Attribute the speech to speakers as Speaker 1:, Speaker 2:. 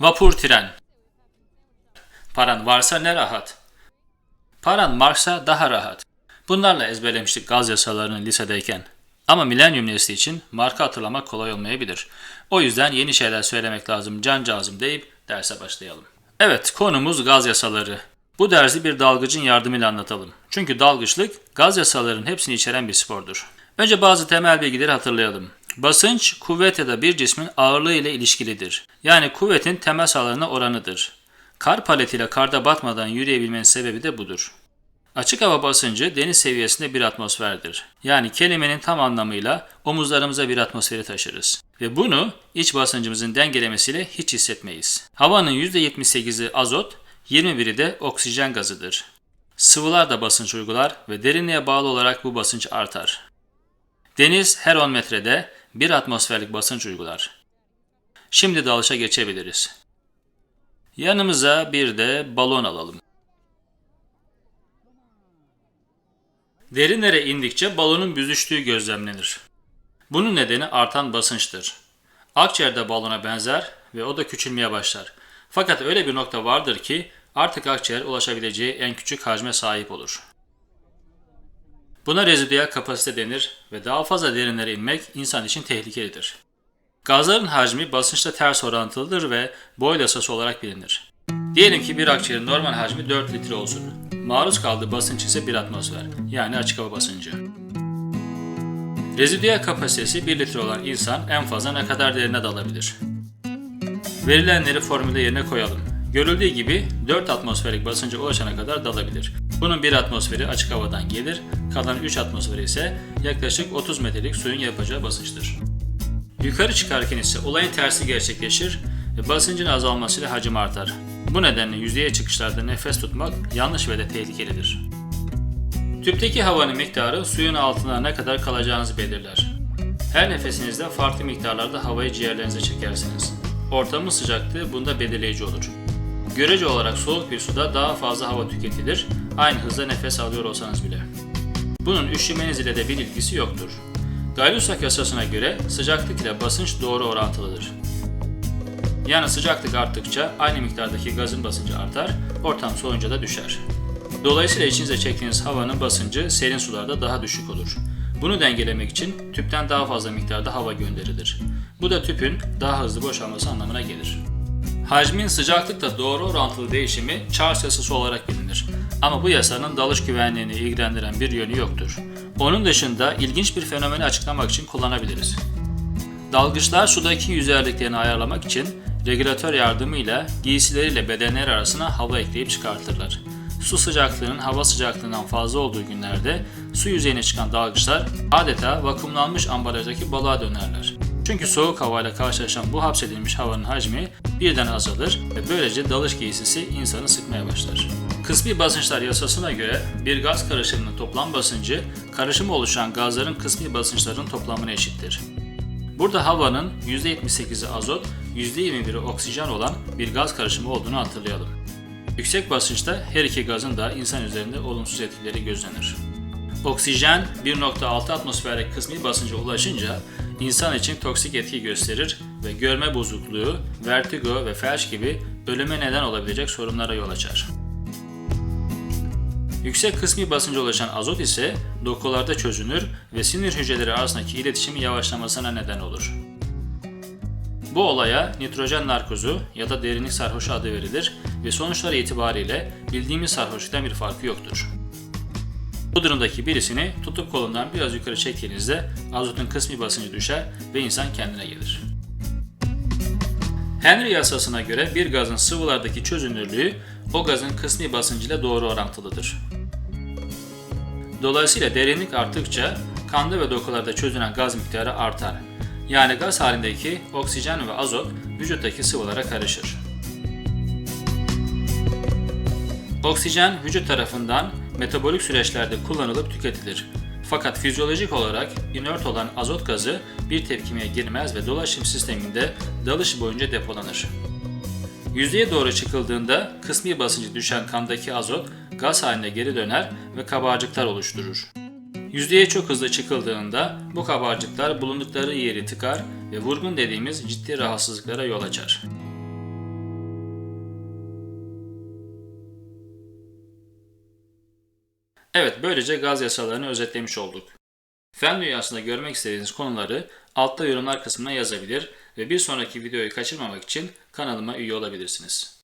Speaker 1: Vapur tren. Paran varsa ne rahat. Paran varsa daha rahat. Bunlarla ezberlemiştik gaz yasalarını lisedeyken. Ama milenyum nesli için marka hatırlamak kolay olmayabilir. O yüzden yeni şeyler söylemek lazım cancağızım deyip derse başlayalım. Evet konumuz gaz yasaları. Bu dersi bir dalgıcın yardımıyla anlatalım. Çünkü dalgıçlık gaz yasalarının hepsini içeren bir spordur. Önce bazı temel bilgileri hatırlayalım. Basınç, kuvvet ya da bir cismin ağırlığı ile ilişkilidir. Yani kuvvetin temel sağlarına oranıdır. Kar paletiyle karda batmadan yürüyebilmenin sebebi de budur. Açık hava basıncı deniz seviyesinde bir atmosferdir. Yani kelimenin tam anlamıyla omuzlarımıza bir atmosferi taşırız. Ve bunu iç basıncımızın dengelemesiyle hiç hissetmeyiz. Havanın %78'i azot, 21'i de oksijen gazıdır. Sıvılar da basınç uygular ve derinliğe bağlı olarak bu basınç artar. Deniz her 10 metrede 1 atmosferlik basınç uygular. Şimdi dalışa geçebiliriz. Yanımıza bir de balon alalım. Derinlere indikçe balonun büzüştüğü gözlemlenir. Bunun nedeni artan basınçtır. Akciğer de balona benzer ve o da küçülmeye başlar. Fakat öyle bir nokta vardır ki artık akciğer ulaşabileceği en küçük hacme sahip olur. Buna rezidüel kapasite denir ve daha fazla derinlere inmek insan için tehlikelidir. Gazların hacmi basınçla ters orantılıdır ve Boyle yasası olarak bilinir. Diyelim ki bir akciğerin normal hacmi 4 litre olsun. Maruz kaldığı basınç ise 1 atmosfer, yani açık hava basıncı. Rezidüel kapasitesi 1 litre olan insan en fazla ne kadar derine dalabilir? Verilenleri formüle yerine koyalım. Görüldüğü gibi 4 atmosferlik basınca ulaşana kadar dalabilir. Bunun 1 atmosferi açık havadan gelir, kalan 3 atmosferi ise yaklaşık 30 metrelik suyun yapacağı basınçtır. Yukarı çıkarken ise olayın tersi gerçekleşir ve basıncın azalmasıyla hacim artar. Bu nedenle yüzeye çıkışlarda nefes tutmak yanlış ve de tehlikelidir. Tüpteki havanın miktarı suyun altına ne kadar kalacağınızı belirler. Her nefesinizde farklı miktarlarda havayı ciğerlerinize çekersiniz. Ortamın sıcaklığı bunda belirleyici olur. Görece olarak soğuk bir suda daha fazla hava tüketilir, aynı hızda nefes alıyor olsanız bile. Bunun üşümeniz ile de bir ilgisi yoktur. Gay-Lussac yasasına göre sıcaklık ile basınç doğru orantılıdır. Yani sıcaklık arttıkça aynı miktardaki gazın basıncı artar, ortam soğuyunca da düşer. Dolayısıyla içinize çektiğiniz havanın basıncı serin sularda daha düşük olur. Bunu dengelemek için tüpten daha fazla miktarda hava gönderilir. Bu da tüpün daha hızlı boşalması anlamına gelir. Hacmin sıcaklıkla doğru orantılı değişimi Charles yasası olarak bilinir. Ama bu yasanın dalış güvenliğini ilgilendiren bir yönü yoktur. Onun dışında ilginç bir fenomeni açıklamak için kullanabiliriz. Dalgıçlar sudaki yüzeyliklerini ayarlamak için regülatör yardımıyla giysileriyle bedenler arasına hava ekleyip çıkartırlar. Su sıcaklığının hava sıcaklığından fazla olduğu günlerde su yüzeyine çıkan dalgıçlar adeta vakumlanmış ambalajdaki balığa dönerler. Çünkü soğuk havayla karşılaşan bu hapsedilmiş havanın hacmi birden azalır ve böylece dalış giysisi insanı sıkmaya başlar. Kısmi basınçlar yasasına göre bir gaz karışımının toplam basıncı karışımı oluşan gazların kısmi basınçlarının toplamına eşittir. Burada havanın %78'i azot, %21'i oksijen olan bir gaz karışımı olduğunu hatırlayalım. Yüksek basınçta her iki gazın da insan üzerinde olumsuz etkileri gözlenir. Oksijen 1.6 atmosferdeki kısmi basınca ulaşınca insan için toksik etki gösterir ve görme bozukluğu, vertigo ve felç gibi ölüme neden olabilecek sorunlara yol açar. Yüksek kısmi basınca ulaşan azot ise dokularda çözünür ve sinir hücreleri arasındaki iletişimin yavaşlamasına neden olur. Bu olaya nitrojen narkozu ya da derinlik sarhoşu adı verilir ve sonuçları itibariyle bildiğimiz sarhoşluktan bir farkı yoktur. Bu durumdaki birisini tutup kolundan biraz yukarı çektiğinizde azotun kısmi basıncı düşer ve insan kendine gelir. Henry yasasına göre bir gazın sıvılardaki çözünürlüğü o gazın kısmi basıncıyla doğru orantılıdır. Dolayısıyla derinlik arttıkça kanda ve dokularda çözünen gaz miktarı artar. Yani gaz halindeki oksijen ve azot vücuttaki sıvılara karışır. Oksijen vücut tarafından metabolik süreçlerde kullanılıp tüketilir. Fakat fizyolojik olarak inert olan azot gazı bir tepkimeye girmez ve dolaşım sisteminde dalış boyunca depolanır. Yüzeye doğru çıkıldığında kısmi basıncı düşen kandaki azot gaz haline geri döner ve kabarcıklar oluşturur. Yüzdeye çok hızlı çıkıldığında bu kabarcıklar bulundukları yeri tıkar ve vurgun dediğimiz ciddi rahatsızlıklara yol açar. Evet, böylece gaz yasalarını özetlemiş olduk. Fen dünyasında görmek istediğiniz konuları altta yorumlar kısmına yazabilir ve bir sonraki videoyu kaçırmamak için kanalıma üye olabilirsiniz.